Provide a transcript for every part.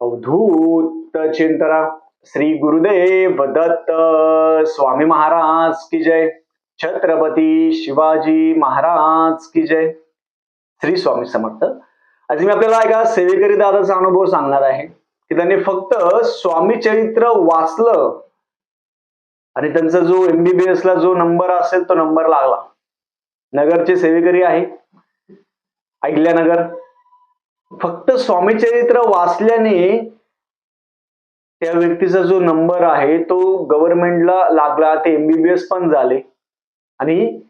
अवधूत चिंतरा श्री गुरुदेव दत्त स्वामी महाराज की जय. छत्रपती शिवाजी महाराज की जय. श्री स्वामी समर्थ. आज मी आपल्याला एका सेवेकरी दादाचा अनुभव सांगणार आहे की त्यांनी फक्त स्वामी चरित्र वाचलं आणि त्यांचा जो एमबीबीएस ला जो नंबर असेल तो नंबर लागला. नगरचे सेवेकरी आहे. अहिल्यानगर फक्त स्वामी चरित्र वाचल्याने त्या व्यक्तीचा जो नंबर आहे तो गव्हर्नमेंटला लागला ते एमबीबीएस पण झाले. आणि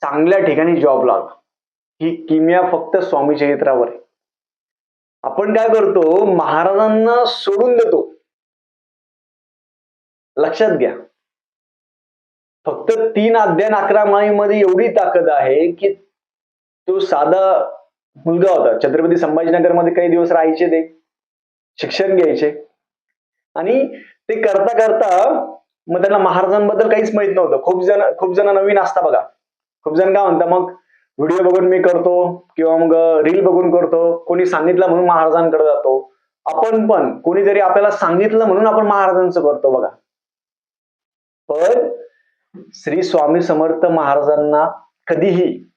चांगल्या ठिकाणी जॉब लागला. ही किमया फक्त स्वामी चरित्रावर आहे. आपण काय करतो महाराजांना सोडून देतो. लक्षात घ्या. फक्त तीन अध्ययन अकरा माळीमध्ये एवढी ताकद आहे की तो साधा मुलगा होता. छत्रपती संभाजीनगरमध्ये काही दिवस राहायचे ते. शिक्षण घ्यायचे. आणि ते करता करता मग त्यांना महाराजांबद्दल काहीच माहीत नव्हतं. खूप जण खूप जण नवीन असता बघा. खूप जण काय म्हणता मग व्हिडिओ बघून मी करतो किंवा मग रील बघून करतो. कोणी सांगितलं म्हणून महाराजांकडे जातो. आपण पण कोणीतरी आपल्याला सांगितलं म्हणून आपण महाराजांचं करतो बघा. पण श्री स्वामी समर्थ महाराजांना कधीही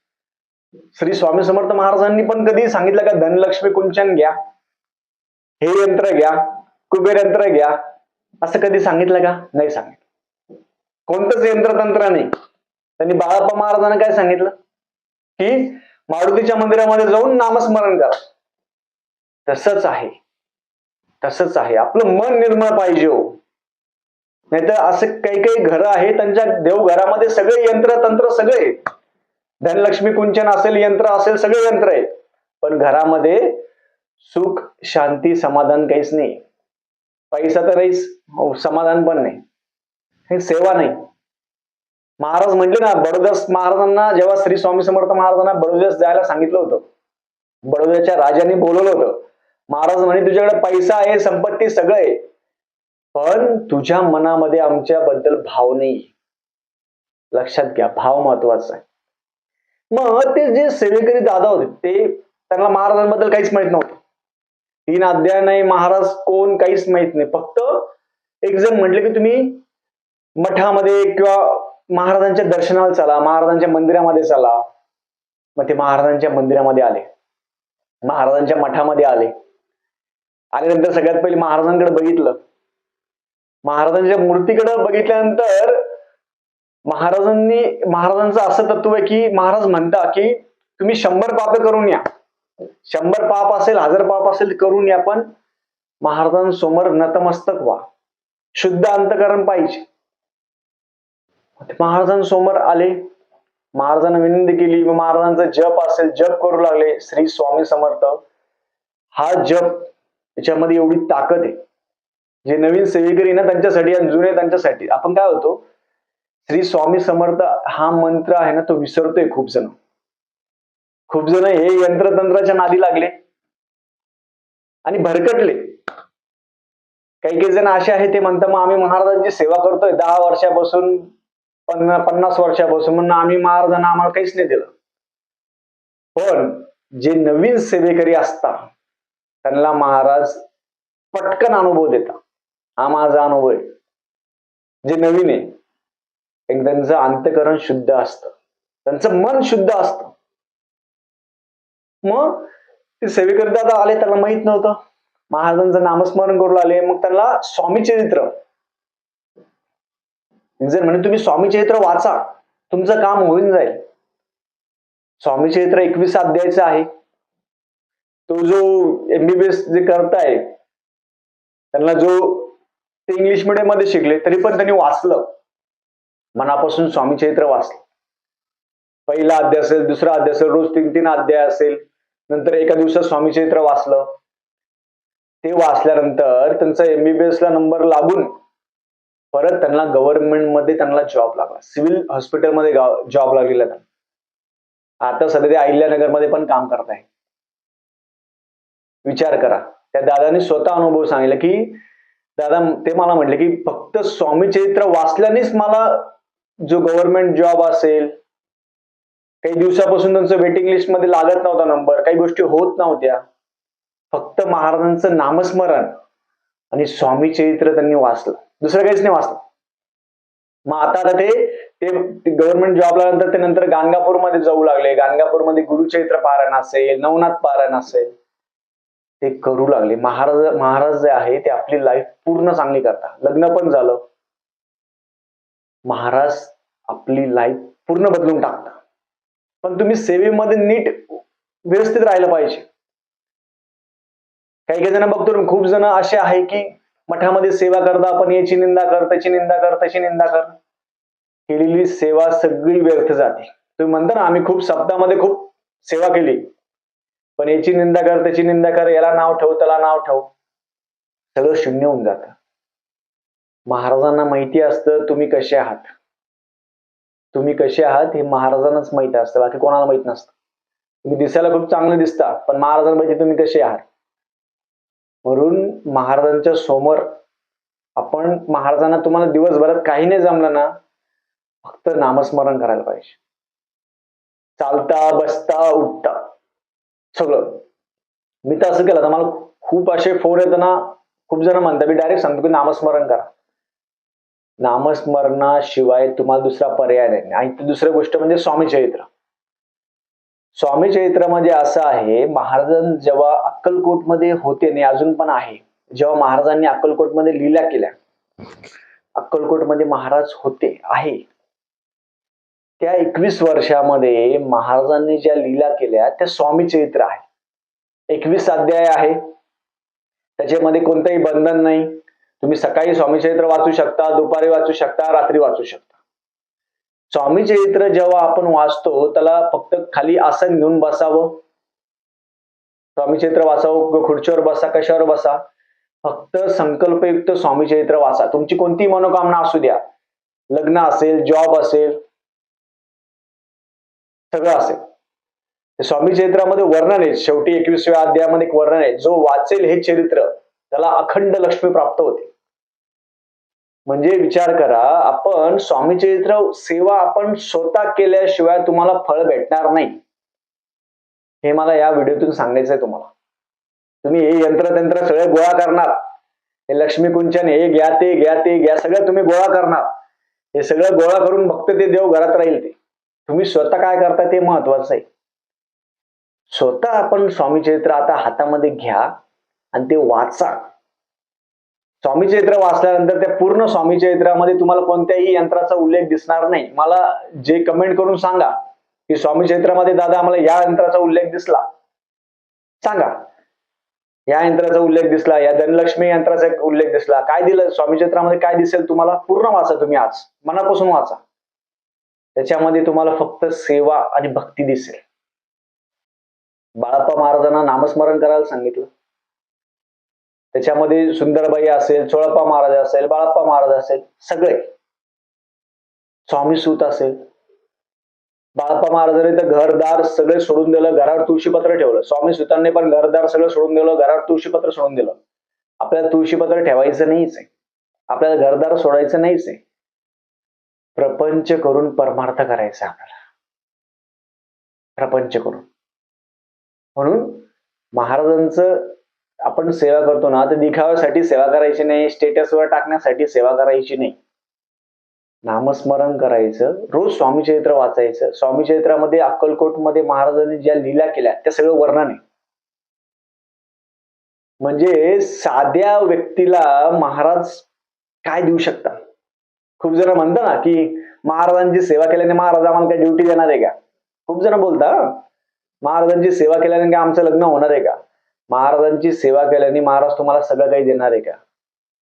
श्री स्वामी समर्थ महाराजांनी पण कधी सांगितलं का धनलक्ष्मी कुंचन घ्या हे यंत्र घ्या कुबेर यंत्र घ्या असं कधी सांगितलं का? नाही सांगितलं. कोणतंच यंत्रतंत्र नाही. त्यांनी बाळाप्पा महाराजांना काय सांगितलं? की मारुतीच्या मंदिरामध्ये जाऊन नामस्मरण करा. तसंच आहे. तसंच आहे. आपलं मन निर्मळ पाहिजे हो. नाहीतर असं काही काही घरं आहे त्यांच्या देवघरामध्ये सगळे यंत्र तंत्र सगळे धनलक्ष्मी कुंचन असेल यंत्र असेल सगळे यंत्र आहे पण घरामध्ये सुख शांती समाधान काहीच नाही. पैसा तर समाधान पण नाही. हे सेवा नाही. महाराज म्हटले ना बडोदस महाराजांना जेव्हा श्री स्वामी समर्थ महाराजांना बडोदस जायला सांगितलं होतं बडोद्याच्या राजांनी बोलवलं होतं महाराज म्हणे तुझ्याकडे पैसा आहे संपत्ती सगळं आहे पण तुझ्या मनामध्ये आमच्याबद्दल भाव नाही. लक्षात घ्या भाव महत्त्वाचा आहे. मग ते जे सेवेकरी दादा होते ते त्यांना महाराजांबद्दल काहीच माहीत नव्हतं. तीन अध्याय नाही महाराज कोण काहीच माहीत नाही. फक्त एक जण म्हटले की तुम्ही मठामध्ये किंवा महाराजांच्या दर्शनाला चला महाराजांच्या मंदिरामध्ये चला. मग ते महाराजांच्या मंदिरामध्ये आले. महाराजांच्या मठामध्ये आले. आल्यानंतर सगळ्यात पहिले महाराजांकडे बघितलं. महाराजांच्या मूर्तीकडे बघितल्यानंतर महाराजांनी महाराजांचं असं तत्व आहे की महाराज म्हणता की तुम्ही शंभर पाप करून या. शंभर पाप असेल हजार पाप असेल करून या पण महाराजांसमोर नतमस्तक व्हा. शुद्ध अंतकरण पाहिजे. महाराजांसमोर आले. महाराजांना विनंती केली महाराजांचा जप असेल जप करू लागले. श्री स्वामी समर्थ. हा जप त्याच्यामध्ये एवढी ताकद आहे. जे नवीन सेवेकरी ना त्यांच्यासाठी आणि जुने त्यांच्यासाठी. आपण काय होतो श्री स्वामी समर्थ हा मंत्र आहे ना तो विसरतोय खूप जण. खूप जण हे यंत्रतंत्राच्या नादी लागले. आणि भरकटले. काही काही जण असे आहे ते म्हणतात मग आम्ही महाराजांची सेवा करतोय दहा वर्षापासून पन्ना पन्नास वर्षापासून म्हणून आम्ही महाराजांना आम्हाला काहीच नाही दिलं. पण जे नवीन सेवेकरी असतात त्यांना महाराज पटकन अनुभव देतात. हा माझा अनुभव आहे. जे नवीन आहे एक त्यांचं अंतकरण शुद्ध असतं. त्यांचं मन शुद्ध असतं. मग ते सेवेकरी दादा आले त्यांना माहीत नव्हतं. महाराजांचं नामस्मरण करून आले मग त्यांना स्वामी चरित्र. जर म्हणे तुम्ही स्वामी चरित्र वाचा तुमचं काम होऊन जाईल. स्वामी चरित्र एकवीस अध्यायचं आहे. तो जो एमबीबीएस जे करताय त्यांना जो ते इंग्लिश मीडियममध्ये शिकले तरी पण त्यांनी वाचलं. मनापासून स्वामी चरित्र वाचलं. पहिला अध्याय असेल दुसरा अध्याय असेल रोज तीन तीन अध्याय असेल नंतर एका दिवसात स्वामी चरित्र वाचलं. ते वाचल्यानंतर त्यांचा एमबीबीएस ला नंबर लागून परत त्यांना गव्हर्नमेंटमध्ये त्यांना जॉब लागला. सिव्हिल हॉस्पिटलमध्ये जॉब लागलेला त्यांना. आता सध्या ते अहिल्यानगरमध्ये पण काम करत आहे. विचार करा. त्या दादाने स्वतः अनुभव सांगितलं की दादा ते मला म्हटले की फक्त स्वामी चरित्र वाचल्यानेच मला जो गव्हर्नमेंट जॉब असेल काही दिवसापासून त्यांचं वेटिंग लिस्टमध्ये लागत नव्हता नंबर काही गोष्टी होत नव्हत्या. फक्त महाराजांचं नामस्मरण आणि स्वामी चरित्र त्यांनी वाचलं. दुसरं काहीच नाही वाचलं. मग आता आता ते ते गव्हर्नमेंट जॉबला नंतर ते नंतर गाणगापूरमध्ये जाऊ लागले. गाणगापूरमध्ये गुरुचरित्र पारायण असेल नवनाथ पारायण असेल ते करू लागले. महाराज महाराज जे आहे ते आपली लाईफ पूर्ण चांगली करता लग्न पण झालं. महाराज आपली लाईफ पूर्ण बदलून टाकता पण तुम्ही सेवेमध्ये नीट व्यवस्थित राहिलं पाहिजे. काही काही जण बघतो खूप जण असे आहे की मठामध्ये सेवा करता आपण याची निंदा कर त्याची निंदा कर त्याची निंदा कर. केलेली सेवा सगळी व्यर्थ जाते. तुम्ही म्हणता ना आम्ही खूप शब्दामध्ये खूप सेवा केली. पण याची निंदा कर त्याची निंदा कर याला नाव ठेव त्याला नाव ठेव. सगळं शून्य होऊन जातं. महाराजांना माहिती असतं तुम्ही कसे आहात? तुम्ही कसे आहात हे महाराजांनाच माहिती असतं बाकी कोणाला माहीत नसतं. तुम्ही दिसायला खूप चांगले दिसता पण महाराजांना माहिती तुम्ही कसे आहात? म्हणून महाराजांच्या समोर आपण महाराजांना तुम्हाला दिवसभरात काही नाही जमलं ना फक्त नामस्मरण करायला पाहिजे. चालता बसता उठता सगळं. मी तर असं केलं तर मला खूप असे फोन येताना खूप जण म्हणतात मी डायरेक्ट सांगतो की नामस्मरण करा. नामस्मरणाशिवाय तुम्हाला दुसरा पर्याय नाही. आणि ती दुसरी गोष्ट म्हणजे स्वामी चरित्र. स्वामी चरित्र म्हणजे असं आहे महाराजां जेव्हा अक्कलकोटमध्ये होते आणि अजून पण आहे जेव्हा महाराजांनी अक्कलकोटमध्ये लीला केल्या अक्कलकोटमध्ये महाराज होते आहे. त्या एकवीस वर्षामध्ये महाराजांनी ज्या लीला केल्या त्या स्वामी चरित्र आहे. एकवीस अध्याय आहे. त्याच्यामध्ये कोणतंही बंधन नाही. तुम्ही सकाळी स्वामी चरित्र वाचू शकता दुपारी वाचू शकता रात्री वाचू शकता. स्वामी चरित्र जेव्हा आपण वाचतो त्याला फक्त खाली आसन घेऊन बसावं. स्वामी चरित्र वाचावं खुर्चीवर बसा कशावर बसा. फक्त संकल्पयुक्त स्वामी चरित्र वाचा. तुमची कोणती मनोकामना असू द्या. लग्न असेल जॉब असेल सगळं असेल. स्वामी चरित्रामध्ये वर्णन आहे. शेवटी एकविसव्या अध्यायामध्ये एक वर्णन आहे. जो वाचेल हे चरित्र त्याला अखंड लक्ष्मी प्राप्त होते. म्हणजे विचार करा आपण स्वामी चरित्र सेवा आपण स्वतः केल्याशिवाय तुम्हाला फळ भेटणार नाही. हे मला या व्हिडिओतून सांगायचं आहे तुम्हाला. तुम्ही हे यंत्र तंत्र सगळे गोळा करणार. हे लक्ष्मी कुंचन हे घ्या ते घ्या ते घ्या सगळं तुम्ही गोळा करणार. हे सगळं गोळा करून फक्त ते देव घरात राहील ते. तुम्ही स्वतः काय करता ते महत्वाचं आहे. स्वतः आपण स्वामी चरित्र आता हातामध्ये घ्या आणि ते वाचा. स्वामी चरित्र वाचल्यानंतर त्या पूर्ण स्वामी चरित्रामध्ये तुम्हाला कोणत्याही यंत्राचा उल्लेख दिसणार नाही. मला जे कमेंट करून सांगा की स्वामी चरित्रामध्ये दादा आम्हाला या यंत्राचा उल्लेख दिसला. सांगा. या यंत्राचा उल्लेख दिसला या धनलक्ष्मी यंत्राचा उल्लेख दिसला. काय दिलं? स्वामी चरित्रामध्ये काय दिसेल तुम्हाला? पूर्ण वाचा तुम्ही आज. मनापासून वाचा. त्याच्यामध्ये तुम्हाला फक्त सेवा आणि भक्ती दिसेल. बाळाप्पा महाराजांना नामस्मरण करायला सांगितलं. त्याच्यामध्ये सुंदरबाई असेल चोळप्पा महाराज असेल बाळप्पा महाराज असेल सगळे. स्वामी सूत असेल. बाळप्पा महाराजांनी तर घरदार सगळे सोडून दिलं घरावर तुळशीपत्र ठेवलं. स्वामी सुतांनी पण घरदार सगळं सोडून दिलं घरावर तुळशीपत्र सोडून दिलं. आपल्याला तुळशीपत्र ठेवायचं नाहीच आहे. आपल्याला घरदार सोडायचं नाहीच आहे. प्रपंच करून परमार्थ करायचा आपल्याला. प्रपंच करून. म्हणून महाराजांचं आपण सेवा करतो ना तर दिखाव्यासाठी सेवा करायची नाही स्टेटसवर टाकण्यासाठी सेवा करायची नाही. नामस्मरण करायचं रोज स्वामी चरित्र वाचायचं. स्वामी चरित्रामध्ये अक्कलकोटमध्ये महाराजांनी ज्या लीला केल्या त्या सगळं वर्णन आहे. म्हणजे साध्या व्यक्तीला महाराज काय देऊ शकतात? खूप जण म्हणतात ना की महाराजांची सेवा केल्याने महाराज आम्हाला काय ड्युटी देणार आहे का? खूप जण बोलता महाराजांची सेवा केल्याने काय आमचं लग्न होणार आहे का? महाराजांची सेवा केल्याने महाराज तुम्हाला सगळं काही देणार आहे का?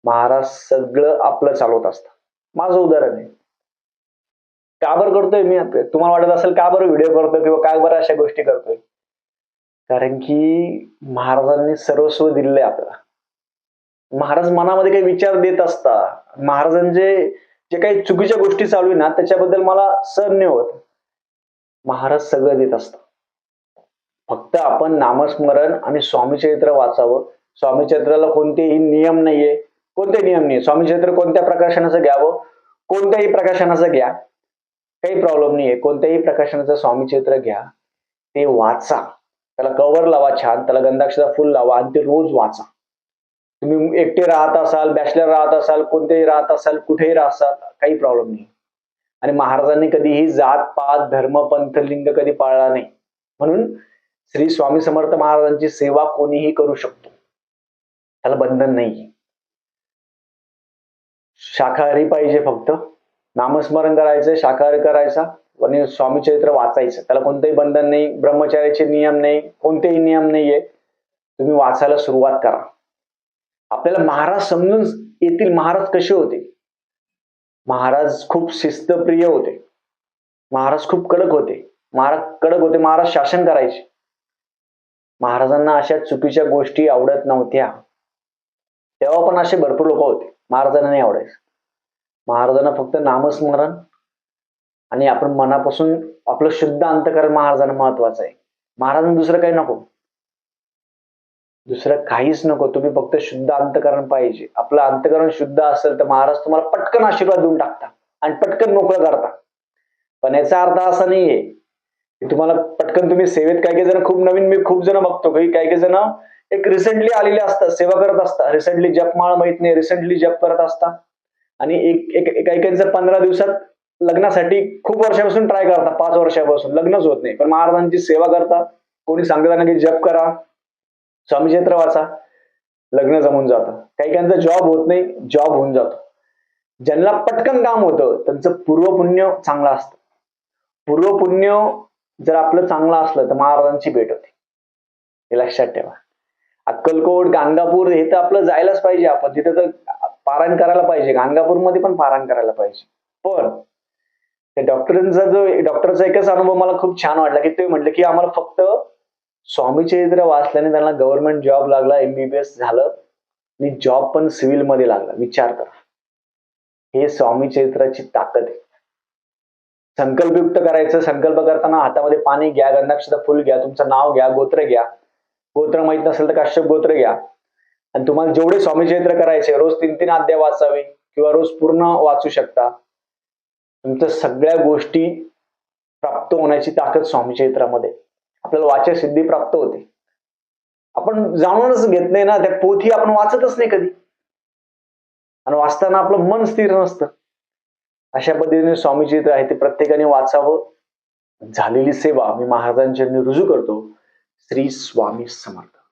महाराज सगळं आपलं चालवत असतं माझं उदाहरण आहे. का बरं करतोय मी तुम्हाला वाटत असेल का बरं व्हिडिओ करतोय किंवा काय बरं अशा गोष्टी करतोय? कारण की महाराजांनी सर्वस्व दिलंय आपल्याला. महाराज मनामध्ये काही विचार देत असता. महाराजांचे जे काही चुकीच्या गोष्टी चालू आहे ना त्याच्याबद्दल मला सहन नाही होत. महाराज सगळं देत असतात. फक्त आपण नामस्मरण आणि स्वामी चरित्र वाचावं. स्वामीचरित्राला कोणतेही नियम नाहीये. कोणते नियम नाही स्वामीचरित्र कोणत्या प्रकाशनाचं घ्यावं? कोणत्याही प्रकाशनाचं घ्या. काही प्रॉब्लेम नाहीये. कोणत्याही प्रकाशनाचं स्वामीचरित्र घ्या. ते वाचा. त्याला कवर लावा छान. त्याला गंधाक्षरा फुल लावा आणि ते रोज वाचा. तुम्ही एकटे राहत असाल बॅचलर राहत असाल कोणतेही राहत असाल कुठेही राहत असाल काही प्रॉब्लेम नाही आणि महाराजांनी कधीही जात पात धर्म पंथ लिंग कधी पाळला नाही. म्हणून श्री स्वामी समर्थ महाराजांची सेवा कोणीही करू शकतो. त्याला बंधन नाही शाकाहारी पाहिजे फक्त. नामस्मरण करायचं शाकाहारी करायचा आणि स्वामी चरित्र वाचायचं. त्याला कोणतंही बंधन नाही ब्रह्मचार्याचे नियम नाही कोणतेही नियम नाहीये. तुम्ही वाचायला सुरुवात करा. आपल्याला महाराज समजून येतील महाराज कसे होते? महाराज खूप शिस्तप्रिय होते. महाराज खूप कडक होते. महाराज कडक होते महाराज शासन करायचे. महाराजांना अशा चुकीच्या गोष्टी आवडत नव्हत्या. तेव्हा पण असे भरपूर लोक होते. महाराजांना नाही आवडायचं. महाराजांना फक्त नामस्मरण आणि आपण मनापासून आपलं शुद्ध अंतकरण महाराजांना महत्वाचं आहे. महाराजांना दुसरं काही नको. दुसरं काहीच नको. तुम्ही फक्त शुद्ध अंतकरण पाहिजे. आपलं अंतकरण शुद्ध असेल तर महाराज तुम्हाला पटकन आशीर्वाद देऊन टाकता आणि पटकन मोकळं करता पण याचा अर्थ असा नाहीये. तुम्हाला पटकन तुम्ही सेवेत काही काही जण खूप नवीन मी खूप जण बघतो काही काही काही जण एक रिसेंटली आलेले असतात सेवा करत असतात. रिसेंटली जपमाळ माहीत नाही रिसेंटली जप करत असतात. आणि एक एक काही काहींचं पंधरा दिवसात लग्नासाठी खूप वर्षापासून ट्राय करतात पाच वर्षापासून. लग्नच होत नाही. पण महाराजांची सेवा करतात. कोणी सांगत की जप करा. स्वामीचेत्र वाचा. लग्न जमून जातं. काही काहींचा जॉब होत नाही जॉब होऊन जातो. ज्यांना पटकन काम होतं त्यांचं पूर्वपुण्य चांगलं असतं. पूर्वपुण्य जर आपलं चांगलं असलं तर महाराजांची भेट होते. हे लक्षात ठेवा. अक्कलकोट गाणगापूर हे तर आपलं जायलाच पाहिजे आपण. तिथं तर पारायण करायला पाहिजे. गाणगापूरमध्ये पण पारायण करायला पाहिजे. पण त्या डॉक्टरांचा जो डॉक्टरचा एकच अनुभव मला खूप छान वाटला की ते म्हटलं की आम्हाला फक्त स्वामी चरित्र वाचल्याने त्यांना गव्हर्नमेंट जॉब लागला एमबीबीएस झालं आणि जॉब पण सिव्हिलमध्ये लागला. विचार करा. हे स्वामी चरित्राची ताकद आहे. संकल्पयुक्त करायचं संकल्प करताना हातामध्ये पाणी घ्या गंधाक्षता फुल घ्या तुमचं नाव घ्या गोत्र घ्या. गोत्र माहीत नसेल तर काश्यप गोत्र घ्या. आणि तुम्हाला जेवढे स्वामी चरित्र करायचे रोज तीन तीन अध्याय वाचावे किंवा रोज पूर्ण वाचू शकता. तुमच्या सगळ्या गोष्टी प्राप्त होण्याची ताकद स्वामी चरित्रामध्ये. आपल्याला वाचन सिद्धी प्राप्त होते. आपण जाणूनच घेत नाही ना त्या पोथी आपण वाचतच नाही कधी. आणि वाचताना आपलं मन स्थिर नसतं. अशा पद्धतीने स्वामीजी चरित्र आहे ते प्रत्येकाने वाचावं. झालेली सेवा मी महाराजांच्या रुजू करतो. श्री स्वामी समर्थ.